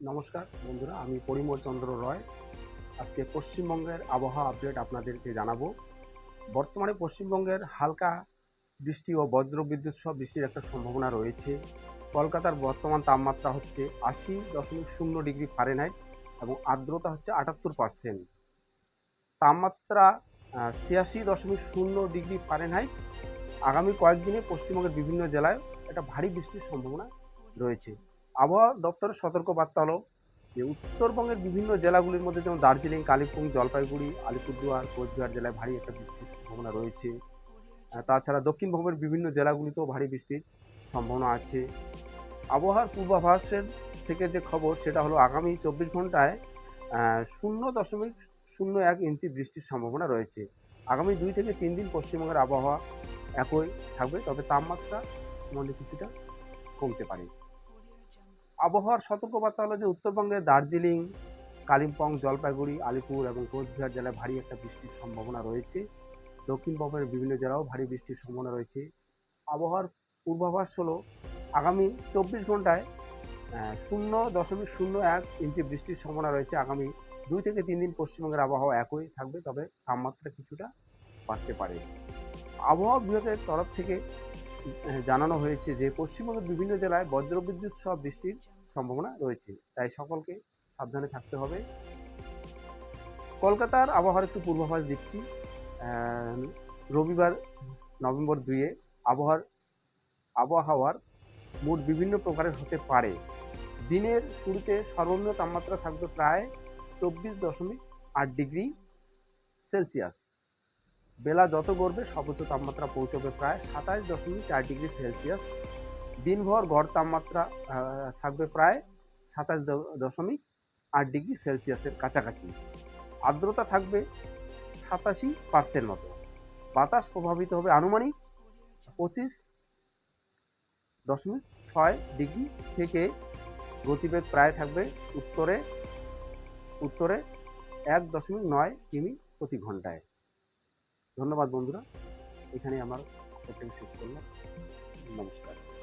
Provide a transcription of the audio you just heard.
নমস্কার, বন্ধুরা, আমি পরিমল চন্দ্র রয়। আজকে পশ্চিমবঙ্গের আবহাওয়া আপডেট আপনাদেরকে জানাব। বর্তমানে পশ্চিমবঙ্গের হালকা বৃষ্টি ও বজ্র বিদ্যুৎ সহ বৃষ্টির একটা সম্ভাবনা রয়েছে। কলকাতার বর্তমান তাপমাত্রা হচ্ছে আশি দশমিক শূন্য ডিগ্রি ফারেনহাইট এবং আর্দ্রতা হচ্ছে আটাত্তর পার্সেন্ট তাপমাত্রা ছিয়াশি দশমিক শূন্য ডিগ্রি ফারেনহাইট আগামী কয়েকদিনে পশ্চিমবঙ্গের বিভিন্ন জেলায় একটা ভারী বৃষ্টির সম্ভাবনা রয়েছে। আবহাওয়া দপ্তরের সতর্ক বার্তা হলো যে উত্তরবঙ্গের বিভিন্ন জেলাগুলির মধ্যে যেমন দার্জিলিং, কালিম্পং, জলপাইগুড়ি, আলিপুরদুয়ার, কোচবিহার জেলায় ভারী একটা বৃষ্টির সম্ভাবনা রয়েছে। তাছাড়া দক্ষিণবঙ্গের বিভিন্ন জেলাগুলিতেও ভারী বৃষ্টির সম্ভাবনা আছে। আবহাওয়ার পূর্বাভাসের থেকে যে খবর, সেটা হলো আগামী চব্বিশ ঘন্টায় শূন্য দশমিক শূন্য এক ইঞ্চি বৃষ্টির সম্ভাবনা রয়েছে। আগামী দুই থেকে তিন দিন পশ্চিমবঙ্গের আবহাওয়া একই থাকবে, তবে তাপমাত্রা মনে কিছুটা কমতে পারে। আবহাওয়ার সতর্কবার্তা হলো যে উত্তরবঙ্গের দার্জিলিং, কালিম্পং, জলপাইগুড়ি, আলিপুর এবং কোচবিহার জেলায় ভারী একটা বৃষ্টির সম্ভাবনা রয়েছে। দক্ষিণবঙ্গের বিভিন্ন জেলাও ভারী বৃষ্টির সম্ভাবনা রয়েছে। আবহাওয়ার পূর্বাভাস হলো আগামী চব্বিশ ঘন্টায় শূন্য দশমিক শূন্য এক ইঞ্চি বৃষ্টির সম্ভাবনা রয়েছে। আগামী দুই থেকে তিন দিন পশ্চিমবঙ্গের আবহাওয়া একই থাকবে, তবে তাপমাত্রা কিছুটা বাড়তে পারে। আবহাওয়া বিভাগের তরফ থেকে জানানো হয়েছে যে পশ্চিমবঙ্গের বিভিন্ন জেলায় বজ্রবিদ্যুৎ সহ বৃষ্টির সম্ভাবনা রয়েছে। তাই সকলকে সাবধানে থাকতে হবে। কলকাতার আবহাওয়ার একটু পূর্বাভাস দিচ্ছি। রবিবার, নভেম্বর দুইয়ে আবহাওয়ার আবহাওয়ার মোট বিভিন্ন প্রকারের হতে পারে। দিনের শুরুতে সর্বনিম্ন তাপমাত্রা থাকবে প্রায় চব্বিশ দশমিক আট ডিগ্রি সেলসিয়াস। বেলা যত গড়বে, সর্বোচ্চ তাপমাত্রা পৌঁছবে প্রায় সাতাশ দশমিক চার ডিগ্রি সেলসিয়াস। দিনভর গড় তাপমাত্রা থাকবে প্রায় সাতাশ দশমিক আট ডিগ্রি সেলসিয়াসের কাছাকাছি। আর্দ্রতা থাকবে সাতাশি পার্সেন্ট মতো। বাতাস প্রভাবিত হবে আনুমানিক পঁচিশ দশমিক ছয় ডিগ্রি থেকে গতিবেগ প্রায় থাকবে উত্তরে উত্তরে এক দশমিক নয় কিমি প্রতি ঘন্টায়। ধন্যবাদ বন্ধুরা। এখানে আমার শেষ করলাম। নমস্কার।